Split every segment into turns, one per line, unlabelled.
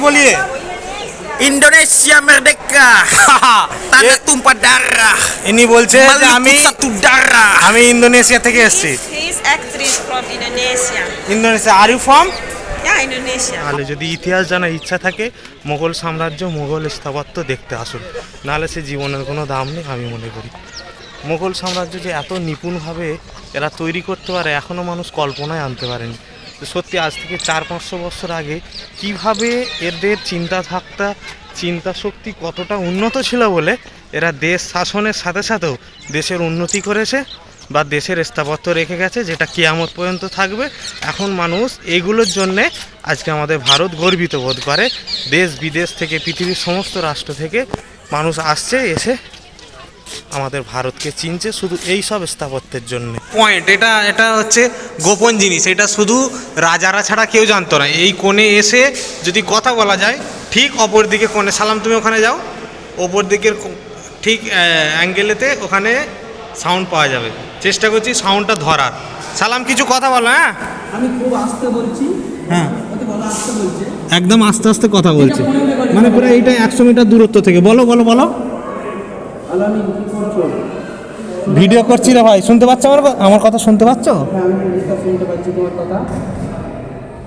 बोलिए
Indonesia merdeka. Tanah tumpah darah.
ইনি বলছে যে আমি
Meliputi satu darah.
আমি ইন্দোনেশিয়া থেকে এসেছি
He is actress from Indonesia.
Indonesia are you from
Yeah, Indonesia.
তাহলে যদি ইতিহাস জানার ইচ্ছা থাকে মোগল সাম্রাজ্য মোগল স্থাপত্য দেখতে আসুন নাহলে সে জীবনের কোনো দাম নেই আমি মনে করি মোগল সাম্রাজ্য যে এত নিপুণভাবে এরা তৈরি করতে পারে এখনও মানুষ কল্পনায় আনতে পারেনি তো সত্যি আজ থেকে চার পাঁচশো বছর আগে কীভাবে এদের চিন্তা থাকতা চিন্তা শক্তি কতটা উন্নত ছিল বলে এরা দেশ শাসনের সাথে সাথেও দেশের উন্নতি করেছে বা দেশের স্থাপত্য রেখে গেছে যেটা কেয়ামত পর্যন্ত থাকবে। এখন মানুষ এগুলোর জন্যে আজকে আমাদের ভারত গর্বিত বোধ করে। দেশ বিদেশ থেকে পৃথিবীর সমস্ত রাষ্ট্র থেকে মানুষ আসছে, এসে আমাদের ভারতকে চিনছে শুধু এই সব স্থাপত্যের জন্য। পয়েন্ট এটা এটা হচ্ছে গোপন জিনিস এটা শুধু রাজারা ছাড়া কেউ জানতো না। এই কোণে এসে যদি কথা বলা যায় ঠিক অপর দিকে কোণে সালাম তুমি ওখানে যাও ওপর দিকের ঠিক অ্যাঙ্গেলেতে ওখানে সাউন্ড পাওয়া যাবে। চেষ্টা করছি সাউন্ডটা ধরার। সালাম কিছু কথা বলো হ্যাঁ?
আমি খুব আস্তে বলছি।
হ্যাঁ।
ওতে বলা আস্তে বলছে।
একদম আস্তে আস্তে কথা বলছে। মানে পুরো এইটা একশো মিটার দূরত্ব থেকে। বলো বলো বলো। ভিডিও করছি রে ভাই শুনতে পাচ্ছ আমার আমার কথা শুনতে পাচ্ছ?
আমি তোমার কথা।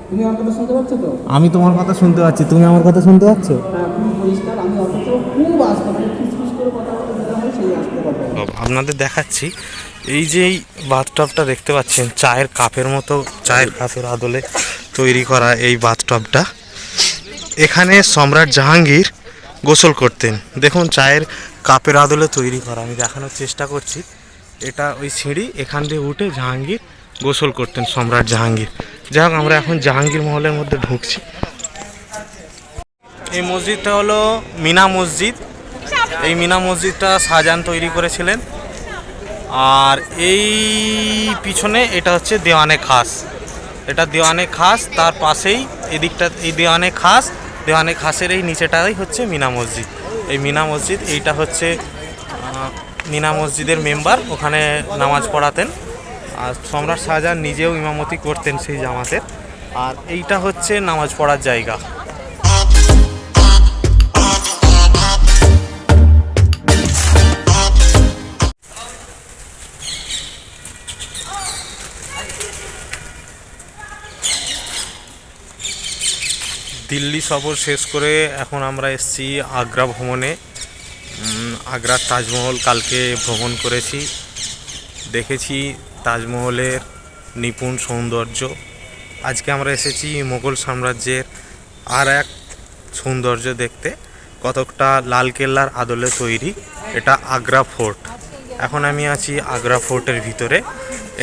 তুমি আমার কথা শুনতে পাচ্ছ তো?
আমি তোমার কথা শুনতে পাচ্ছি তুমি আমার কথা শুনতে পাচ্ছ?
হ্যাঁ।
আপনাদের দেখাচ্ছি এই যে এই বাথটবটা দেখতে পাচ্ছেন চায়ের কাপের মতো চায়ের কাপের আদলে তৈরি করা এই বাথটবটা এখানে সম্রাট জাহাঙ্গীর গোসল করতেন। দেখুন, চায়ের কাপের আদলে তৈরি করা। আমি দেখানোর চেষ্টা করছি। এটা ওই সিঁড়ি, এখান দিয়ে উঠে জাহাঙ্গীর গোসল করতেন, সম্রাট জাহাঙ্গীর। যাই আমরা এখন জাহাঙ্গীর মহলের মধ্যে ঢুকছি। এই মসজিদটা হলো মিনা মসজিদ। এই মিনা মসজিদটা শাহজাহান তৈরি করেছিলেন। আর এই পিছনে এটা হচ্ছে দেওয়ানে খাস। এটা দেওয়ানে খাস, তার পাশেই এদিকটা, এই দেওয়ানে খাস দেওয়ানে খাসের এই নিচেটাই হচ্ছে মিনা মসজিদ। এই মিনা মসজিদ, এইটা হচ্ছে মিনা মসজিদের মেম্বার ওখানে নামাজ পড়াতেন। আর সম্রাট শাহজাহান নিজেও ইমামতি করতেন সেই জামাতের। আর এইটা হচ্ছে নামাজ পড়ার জায়গা। দিল্লি সফর শেষ করে এখন আমরা এসেছি আগ্রা ভ্রমণে। আগ্রার তাজমহল কালকে ভ্রমণ করেছি। দেখেছি তাজমহলের নিপুণ সৌন্দর্য। আজকে আমরা এসেছি মোগল সাম্রাজ্যের আর এক সৌন্দর্য দেখতে, কতকটা লালকেল্লার আদলে তৈরি। এটা আগ্রা ফোর্ট। এখন আমি আছি আগ্রা ফোর্টের ভিতরে।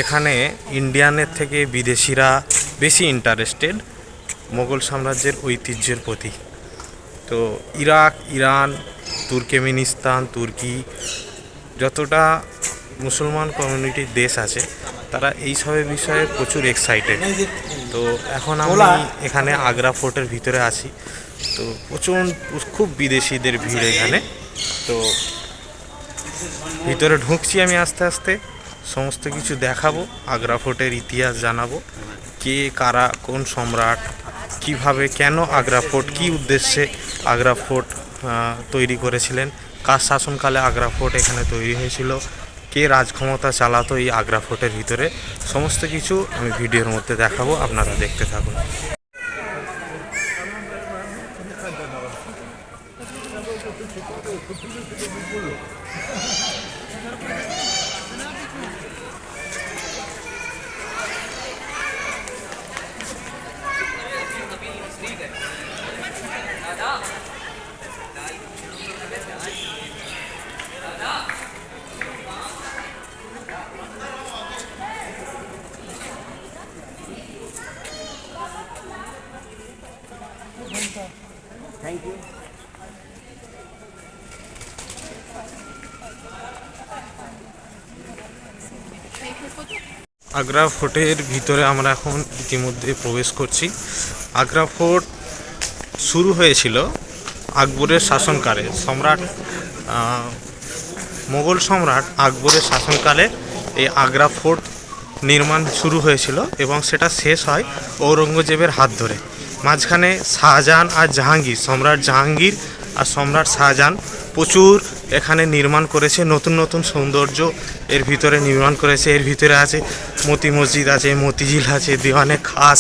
এখানে ইন্ডিয়ানের থেকে বিদেশিরা বেশি ইন্টারেস্টেড মোগল সাম্রাজ্যের ঐতিহ্যের প্রতি তো ইরাক ইরান তুর্কেমিনিস্তান তুর্কি যতটা মুসলমান কমিউনিটির দেশ আছে তারা এই সবের বিষয়ে প্রচুর এক্সাইটেড তো এখন আমি এখানে আগ্রা ফোর্টের ভিতরে আছি। তো প্রচুর খুব বিদেশিদের ভিড় এখানে। তো ভিতরে ঢুকছি আমি আস্তে আস্তে। সমস্ত কিছু দেখাবো আগ্রা ফোর্টের ইতিহাস জানাব কে কারা কোন সম্রাট কীভাবে, কেন আগ্রা ফোর্ট, কী উদ্দেশ্যে আগ্রা ফোর্ট তৈরি করেছিলেন? কার শাসনকালে আগ্রা ফোর্ট এখানে তৈরি হয়েছিল? কে রাজক্ষমতা চালাতো এই আগ্রা ফোর্টের ভিতরে? সমস্ত কিছু আমি ভিডিওর মধ্যে দেখাবো, আপনারা দেখতে থাকুন। আগ্রা ফোর্টের ভিতরে আমরা এখন ইতিমধ্যে প্রবেশ করছি। আগ্রা ফোর্ট শুরু হয়েছিল আকবরের শাসনকালে। সম্রাট মোগল সম্রাট আকবরের শাসনকালে এই আগ্রা ফোর্ট নির্মাণ শুরু হয়েছিল এবং সেটা শেষ হয় ঔরঙ্গজেবের হাত ধরে। মাঝখানে শাহজাহান আর জাহাঙ্গীর, সম্রাট জাহাঙ্গীর আর সম্রাট শাহজাহান প্রচুর এখানে নির্মাণ করেছে, নতুন নতুন সৌন্দর্য এর ভিতরে নির্মাণ করেছে। এর ভিতরে আছে মতি মসজিদ আছে, মতিঝিল আছে, দেওয়ানে খাস,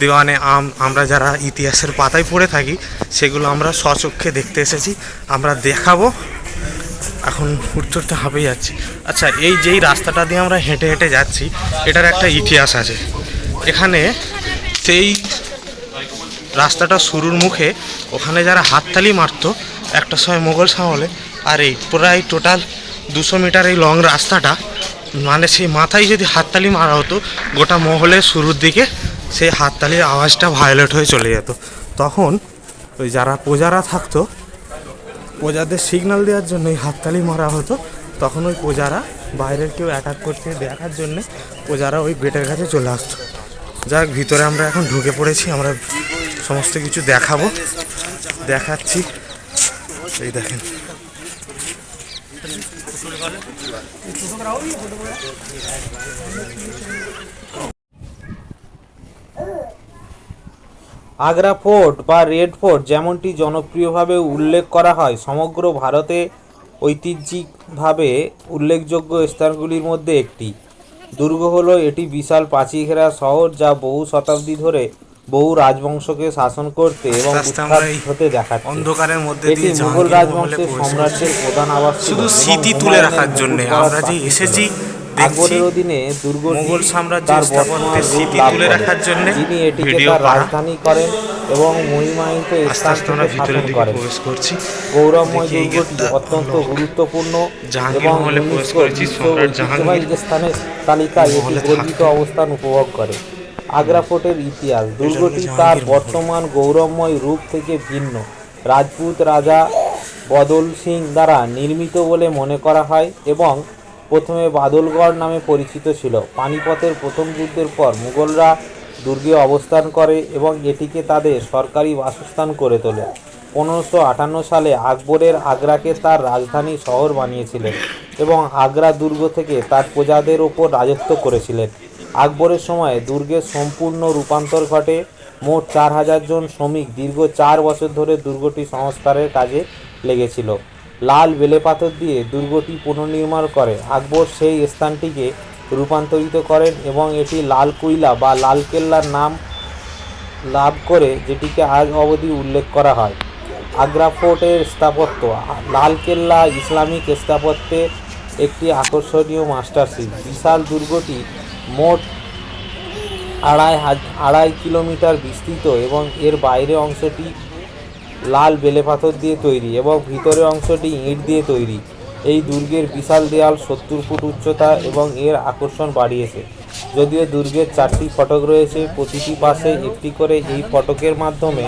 দেওয়ানে আম। আমরা যারা ইতিহাসের পাতায় পড়ে থাকি, সেগুলো আমরা স্বচক্ষে দেখতে এসেছি। আমরা দেখাবো। এখন উঠতে উঠতে হাঁপে যাচ্ছি। আচ্ছা এই যেই রাস্তাটা দিয়ে আমরা হেঁটে হেঁটে যাচ্ছি, এটার একটা ইতিহাস আছে। এখানে সেই রাস্তাটা শুরুর মুখে ওখানে যারা হাততালি মারতো, একটা সময় মোগল সামলে আর এই প্রায় টোটাল দুশো মিটার এই লং রাস্তাটা মানে সেই মাথায় যদি হাততালি মারা হতো, গোটা মহলের শুরুর দিকে সেই হাততালির আওয়াজটা ভায়োলেট হয়ে চলে যেত। তখন ওই যারা প্রজারা থাকতো, প্রজাদের সিগন্যাল দেওয়ার জন্য এই হাততালি মারা হতো। তখন ওই প্রজারা বাইরের কেউ অ্যাটাক করতে দেখার জন্য প্রজারা ওই গেটের কাছে চলে আসতো। যাক, ভিতরে আমরা এখন ঢুকে পড়েছি, আমরা সমস্ত কিছু দেখাবো। দেখাচ্ছি। এই দেখেন
আগ্রা ফোর্ট বা রেড ফোর্ট যেমনটি জনপ্রিয়ভাবে উল্লেখ করা হয়, সমগ্র ভারতে ঐতিহ্যিকভাবে উল্লেখযোগ্য স্থানগুলির মধ্যে একটি। দুর্গ হলো এটি বিশাল পাঁচিল ঘেরা শহর যা বহু শতাব্দী ধরে বহু রাজবংশকে শাসন করতে এবং হতে দেখাচ্ছে।
অন্ধকারের মধ্যে দিয়ে
মুঘল রাজবংশের সম্রাটের প্রধান আবাস
শুধু স্মৃতি তুলে রাখার জন্য আমরা যে এসেছি
আকবরের অধীনে দুর্গটি
মুঘল সাম্রাজ্যের স্থাপত্যের স্মৃতি তুলে রাখার জন্যে
যিনি এটিকে তার রাজধানী করেন এবং মহিমায়িত স্থান থেকে শাসন করেন। গৌরবময় দুর্গটি অত্যন্ত গুরুত্বপূর্ণ এবং ইউনেস্কো
করেছি,
বিশ্ব ঐতিহ্যবাহী স্থানের তালিকায় এটি গর্বিত অবস্থান উপভোগ করে। আগ্রা ফোর্টের ইতিহাস। দুর্গটি তার বর্তমান গৌরবময় রূপ থেকে ভিন্ন। রাজপুত রাজা বদল সিং দ্বারা নির্মিত বলে মনে করা হয় এবং প্রথমে বাদলগড় নামে পরিচিত ছিল। পানিপথের প্রথম যুদ্ধের পর মুঘলরা দুর্গে অবস্থান করে এবং এটিকে তাদের সরকারি বাসস্থান করে তোলে। পনেরোশো আটান্ন সালে আকবরের আগ্রাকে তার রাজধানী শহর বানিয়েছিলেন এবং আগ্রা দুর্গ থেকে তার প্রজাদের ওপর রাজত্ব করেছিলেন। আকবরের সময় দুর্গের সম্পূর্ণ রূপান্তর ঘটে। মোট চার হাজার জন শ্রমিক দীর্ঘ চার বছর ধরে দুর্গটি সংস্কারের কাজে লেগেছিল। লাল বেলেপাথর দিয়ে দুর্গটি পুনর্নির্মাণ করে। আকবর সেই স্থানটিকে রূপান্তরিত করেন এবং এটি লাল কুইলা বা লাল কেল্লার নাম লাভ করে, যেটিকে আজ অবধি উল্লেখ করা হয়। আগ্রা ফোর্টের স্থাপত্য। লাল কেল্লা ইসলামিক স্থাপত্যের একটি আকর্ষণীয় মাস্টারশিপ। বিশাল দুর্গটি মোট আড়াই আড়াই কিলোমিটার বিস্তৃত এবং এর বাইরের অংশটি লাল বেলেপাথর দিয়ে তৈরি এবং ভিতরের অংশটি ইট দিয়ে তৈরি। এই দুর্গের বিশাল দেয়াল সত্তর ফুট উচ্চতা এবং এর আকর্ষণ বাড়িয়েছে। যদিও দুর্গের চারটি ফটক রয়েছে, প্রতিটি পাশে একটি করে এই ফটকের মাধ্যমে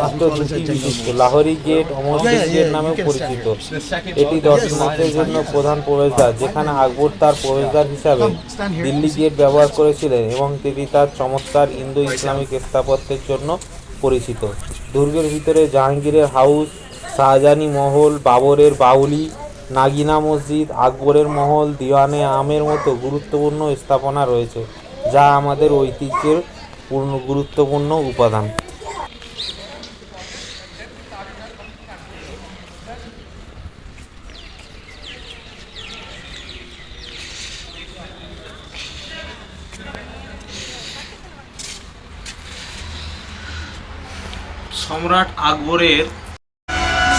মাত্র দুটি বিশিষ্ট লাহোরি গেট অমরদীপ গেট নামেও পরিচিত। এটি দর্শনার্থীদের জন্য প্রধান প্রবেশদ্বার যেখানে আকবর তার প্রবেশদ্বার হিসাবে দিল্লি গেট ব্যবহার করেছিলেন এবং তিনি তার চমৎকার ইন্দো ইসলামিক স্থাপত্যের জন্য পরিচিত। দুর্গের ভিতরে জাহাঙ্গীরের হাউস শাহজাহানি মহল বাবরের বাউলি নাগিনা মসজিদ আকবরের মহল দিওয়ানে আমের মতো গুরুত্বপূর্ণ স্থাপনা রয়েছে যা আমাদের ঐতিহ্যের পূর্ণ গুরুত্বপূর্ণ উপাদান।
সম্রাট আকবরের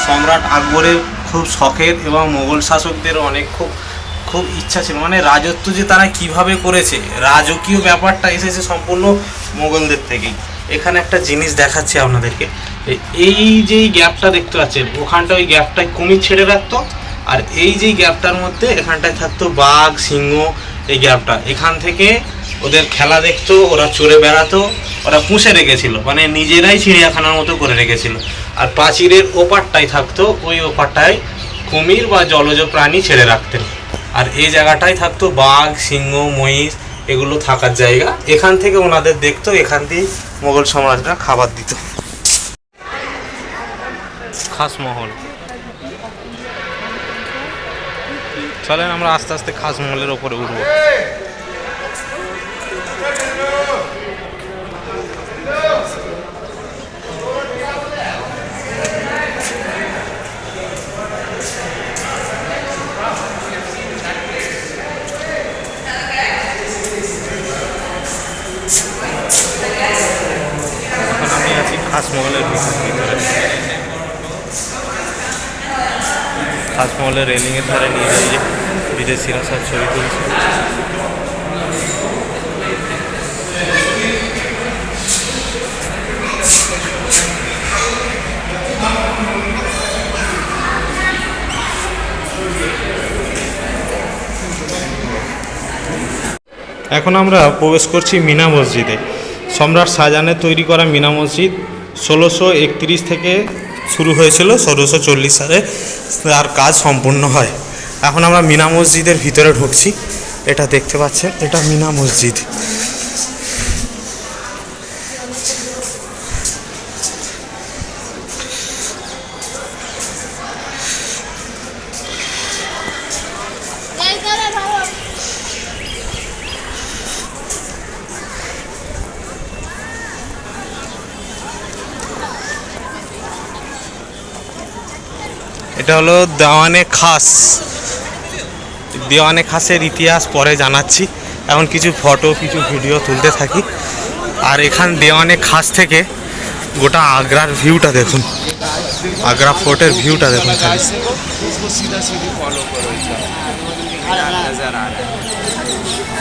সম্রাট আকবরের খুব শখের এবং মোগল শাসকদের অনেক খুব খুব ইচ্ছা ছিল। মানে রাজত্ব যে তারা কীভাবে করেছে, রাজকীয় ব্যাপারটা এসেছে সম্পূর্ণ মোগলদের থেকেই। এখানে একটা জিনিস দেখাচ্ছি আপনাদেরকে। এই যেই গ্যাপটা দেখতে পাচ্ছেন, ওখানটা ওই গ্যাপটায় কুমির ছেড়ে রাখতো, আর এই যে গ্যাপটার মধ্যে এখানটায় থাকতো বাঘ, সিংহ এই গ্যাপটা এখান থেকে ওদের খেলা দেখতো, ওরা চড়ে বেড়াতো, ওরা পুষে রেখেছিল। মানে নিজেরাই চিড়িয়াখানার মতো করে রেখেছিল। আর প্রাচীরের ওপারটাই থাকতো, ওই ওপারটায় কুমির বা জলজ প্রাণী ছেড়ে রাখতেন। আর এই জায়গাটায় থাকতো বাঘ, সিংহ, মহিষ, এগুলো থাকার জায়গা। এখান থেকে ওনাদের দেখতো, এখান দিয়ে মোগল সম্রাটরা খাবার দিত। খাসমহল চলেন আমরা আস্তে আস্তে খাসমহলের ওপরে উঠবো। খাসমহলের রেলিং খাসমহলের রেলিংয়ের ধারে নিয়ে যাই বিদেশিরা সব ছবি তুলছে। এখন আমরা প্রবেশ করছি মিনা মসজিদে। সম্রাট শাহজাহানের তৈরি করা মিনা মসজিদ ষোলোশো একত্রিশ থেকে শুরু হয়েছিল, ষোলোশো চল্লিশ সালে। তার কাজ সম্পূর্ণ হয়। এখন আমরা মিনা মসজিদের ভিতরে ঢুকছি। এটা দেখতে পাচ্ছেন, এটা মিনা মসজিদ। এটা হলো দেওয়ানে খাস। দেওয়ানে খাসের ইতিহাস পরে জানাচ্ছি এখন কিছু ফটো কিছু ভিডিও তুলতে থাকি আর এখান দেওয়ানে খাস থেকে গোটা আগ্রার ভিউটা দেখুন আগ্রা ফোর্টের ভিউটা দেখুন খালি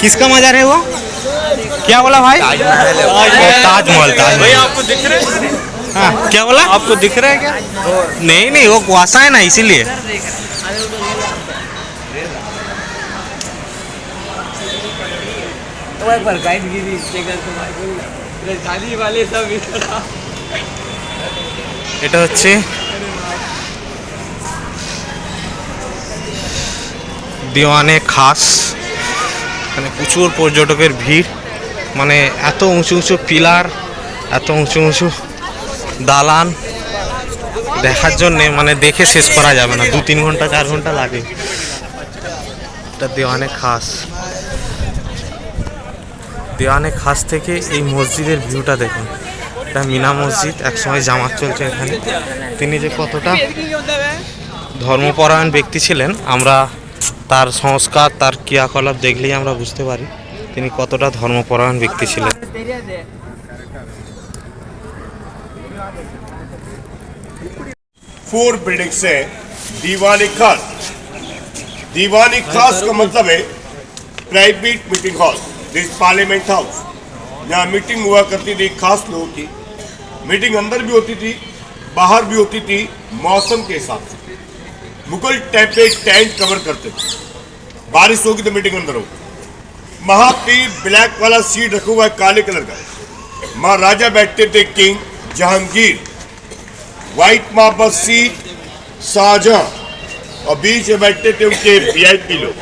किसका मजार है वो क्या बोला भाई ताजमहल ताजमहल आपको दिख रहा है हाँ क्या बोला आपको दिख रहा है क्या नहीं नहीं वो कुआसा है ना इसीलिए এটা হচ্ছে দিওয়ানে খাস। মানে প্রচুর পর্যটকের ভিড়। মানে এত উঁচু উঁচু পিলার, এত উঁচু উঁচু দালান। দেখার জন্যে মানে দেখে শেষ করা যাবে না। দু তিন ঘণ্টা, চার ঘণ্টা লাগে। এটা দেওয়ানে খাস। দেওয়ানে খাস থেকে এই মসজিদের ভিউটা দেখুন এটা মিনা মসজিদ একসময় জামাত চলছে এখানে তিনি যে কতটা ধর্মপরায়ণ ব্যক্তি ছিলেন আমরা তার সংস্কার তার ক্রিয়াকলাপ দেখলেই আমরা বুঝতে পারি তিনি কতটা ধর্মপরায়ণ ব্যক্তি ছিলেন
फोर बिल्डिंग से दीवानी खास दीवानी खास का मतलब है private meeting hall this parliament house यहाँ मीटिंग हुआ करती थी, खास लोगों की। मीटिंग अंदर भी होती थी, बाहर भी होती थी, मौसम के हिसाब से। मुगल टाइप पे टेंट कवर करते थे। बारिश होगी तो मीटिंग अंदर होगी। महापीर ब्लैक वाला सीट रखा हुआ है, काले कलर का। महाराजा बैठते थे king Jahangir. White marble seat Shahjahan और बीच में बैठते थे उनके वीआईपी लोग।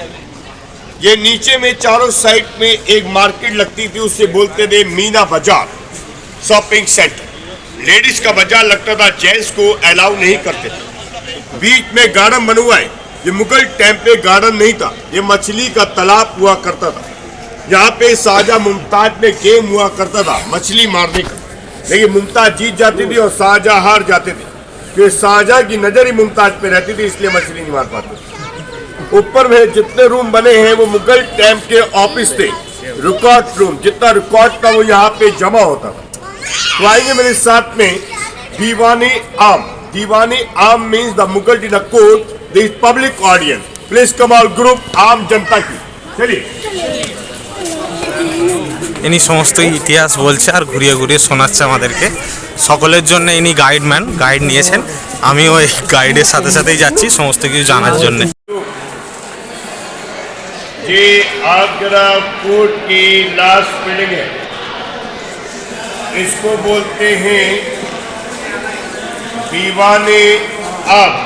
ये नीचे में चारों साइड में एक मार्केट लगती थी उससे बोलते थे मीना बाज़ार, शॉपिंग सेंटर। लेडीज़ का बाज़ार लगता था, जेंट्स को अलाउ नहीं करते थे। बीच में गार्डन बना हुआ है ये मुगल टाइम पे गार्डन नहीं था, ये मछली का तालाब हुआ करता था। यहाँ पे शाहजहां मुमताज़ में गेम हुआ करता था, मछली मारने का। लेकिन मुमताज़ जीत जाती थी और शाहजहां हार जाते थे। क्योंकि शाहजहां की नज़र ही मुमताज़ पे रहती थी, इसलिए मछली नहीं मार पाते ऊपर में जितने रूम बने हैं वो मुगल टाइम के ऑफिस थे रिकॉर्ड रूम जितना रिकॉर्ड था वो यहाँ पे जमा होता था तो आएंगे मेरे साथ में दीवानी आम दीवानी आम means the Mughal dinner court this public audience please कमाल ग्रुप आम जनता की चलिए
ইনি সমস্ত ইতিহাস বলছে আর ঘুরিয়ে ঘুরিয়ে শোনাচ্ছে আমাদেরকে সকলের জন্য ইনি গাইডম্যান গাইড নিয়েছেন আমিও এই গাইডের সাথে সাথেই যাচ্ছি সমস্ত কিছু জানার জন্য
ये आगरा कोर्ट की लास्ट बिल्डिंग है इसको बोलते हैं Diwane Aam.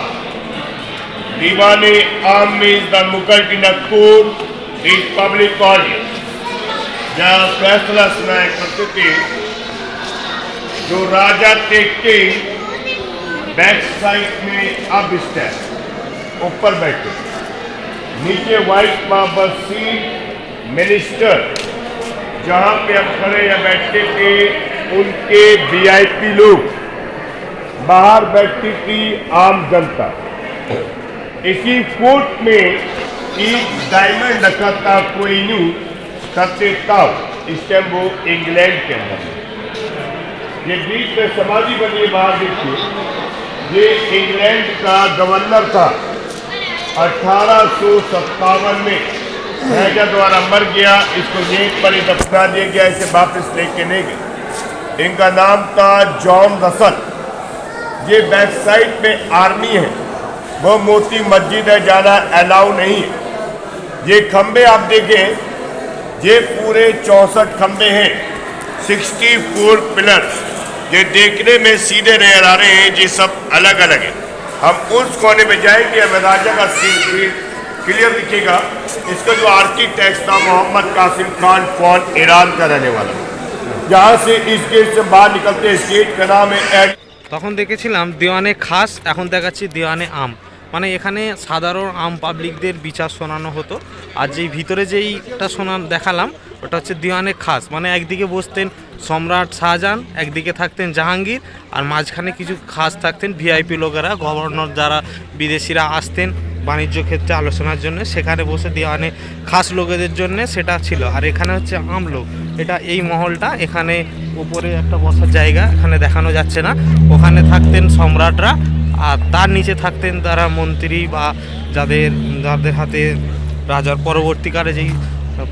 Diwane Aam means the Mughal dinner court this public audience जहाँ फैसला सुनाया करते थे, जो राजा थे किंग बैक साइड में अब स्टैंड ऊपर बैठे। नीचे व्हाइट मार्बल सीट मिनिस्टर, जहाँ पे हम खड़े या बैठते थे, उनके वीआईपी लोग। बाहर बैठती थी आम जनता। इसी कोर्ट में एक डायमंड रखा था करते ताव इस टाइम वो इंग्लैंड के अंदर ये बीच में समाधि बनी बाहर देखिए। ये इंग्लैंड का गवर्नर था। अठारह में राजा द्वारा मर गया। इसको नींद पर ही दफना दिया गया, इसे वापस लेके नहीं गए। इनका नाम था जॉन रसल। ये बैक साइड में आर्मी है। वो मोती मस्जिद है, जाना अलाउ नहीं है। ये खंबे आप देखें, ये पूरे चौंसठ खंबे हैं। 64 पिलर्स। ये देखने में सीधे नज़र आ रहे हैं, ये सब अलग अलग है। हम उस कोने में जाएंगे हमें राजा का सीन क्लियर दिखेगा इसका जो आर्किटेक्ट था मोहम्मद कासिम खान कौन ईरान का रहने वाला जहाँ से इस गेट से बाहर निकलते हैं इस गेट का नाम है एड
তখন দেখেছিলাম দেওয়ানে খাস এখন দেখাচ্ছি দেওয়ানে আম মানে এখানে সাধারণ আম পাবলিকদের বিচার শোনানো হতো আর যেই ভিতরে যেইটা শোনা দেখালাম ওটা হচ্ছে দেওয়ানে খাস মানে একদিকে বসতেন সম্রাট শাহজাহান একদিকে থাকতেন জাহাঙ্গীর আর মাঝখানে কিছু খাস থাকতেন ভিআইপি লোকেরা, গভর্নর যারা বিদেশিরা আসতেন বাণিজ্য ক্ষেত্রে আলোচনার জন্য। সেখানে বসে দেওয়ানে খাস লোকেদের জন্য সেটা ছিল। আর এখানে হচ্ছে আম লোক। এটা এই মহলটা, এখানে উপরে একটা বসার জায়গা, এখানে দেখানো যাচ্ছে না। ওখানে থাকতেন সম্রাটরা আর তার নিচে থাকতেন তারা মন্ত্রী বা যাদের যাদের হাতে রাজার পরবর্তীকালে যেই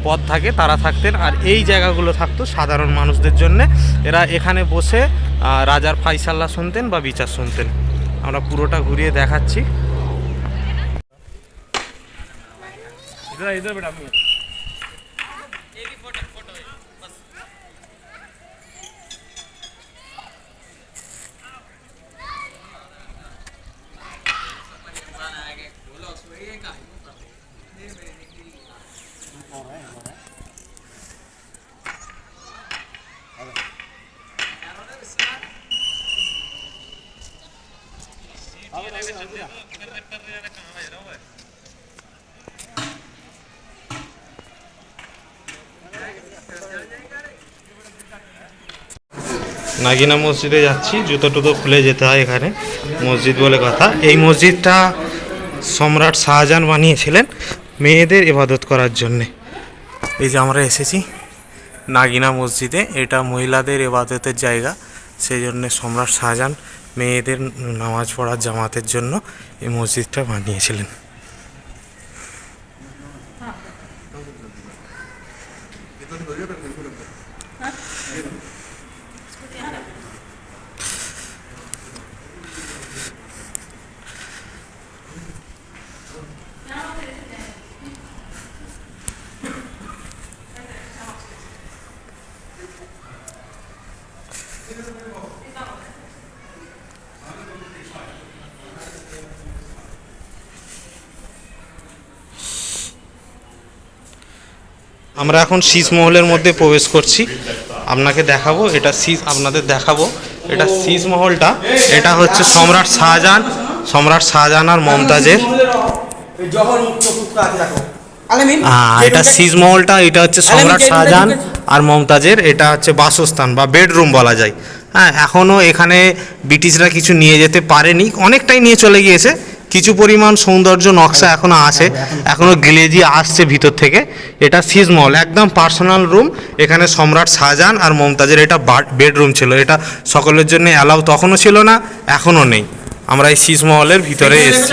পদ থাকে, তারা থাকতেন। আর এই জায়গাগুলো থাকতো সাধারণ মানুষদের জন্য। এরা এখানে বসে রাজার ফাইসাল্লা শুনতেন বা বিচার শুনতেন। আমরা পুরোটা ঘুরিয়ে দেখাচ্ছি। নাগিনা মসজিদে যাচ্ছি, জুতো টুতো খুলে যেতে হয় এখানে, মসজিদ বলে কথা। এই মসজিদটা সম্রাট শাহজাহান বানিয়েছিলেন মেয়েদের ইবাদত করার জন্যে। এই যে আমরা এসেছি নাগিনা মসজিদে, এটা মহিলাদের ইবাদতের জায়গা, সেই জন্য সম্রাট শাহজাহান মেয়েদের নামাজ পড়ার জামাতের জন্য এই মসজিদটা বানিয়েছিলেন। আমরা এখন শীষ মহলের মধ্যে প্রবেশ করছি। আপনাকে দেখাবো এটা শীষ আপনাদের দেখাবো। এটা শীষ মহলটা এটা হচ্ছে সম্রাট শাহজাহান সম্রাট শাহজাহান আর মমতাজের। এটা শীষ মহলটা এটা হচ্ছে সম্রাট শাহজাহান আর মমতাজের এটা হচ্ছে বাসস্থান বা বেডরুম বলা যায়। হ্যাঁ এখনও এখানে ব্রিটিশরা কিছু নিয়ে যেতে পারেনি অনেকটাই নিয়ে চলে গিয়েছে। কিছু পরিমাণ সৌন্দর্য নকশা এখনও আছে এখনও গ্লেজি আসছে ভিতর থেকে। এটা সিজ মল একদম পার্সোনাল রুম এখানে সম্রাট শাহজাহান আর মমতাজের এটা বেডরুম ছিল। এটা সকলের জন্য অ্যালাউ তখনও ছিল না এখনও নেই। আমরা এই সিজ মহলের ভিতরে এসেছি।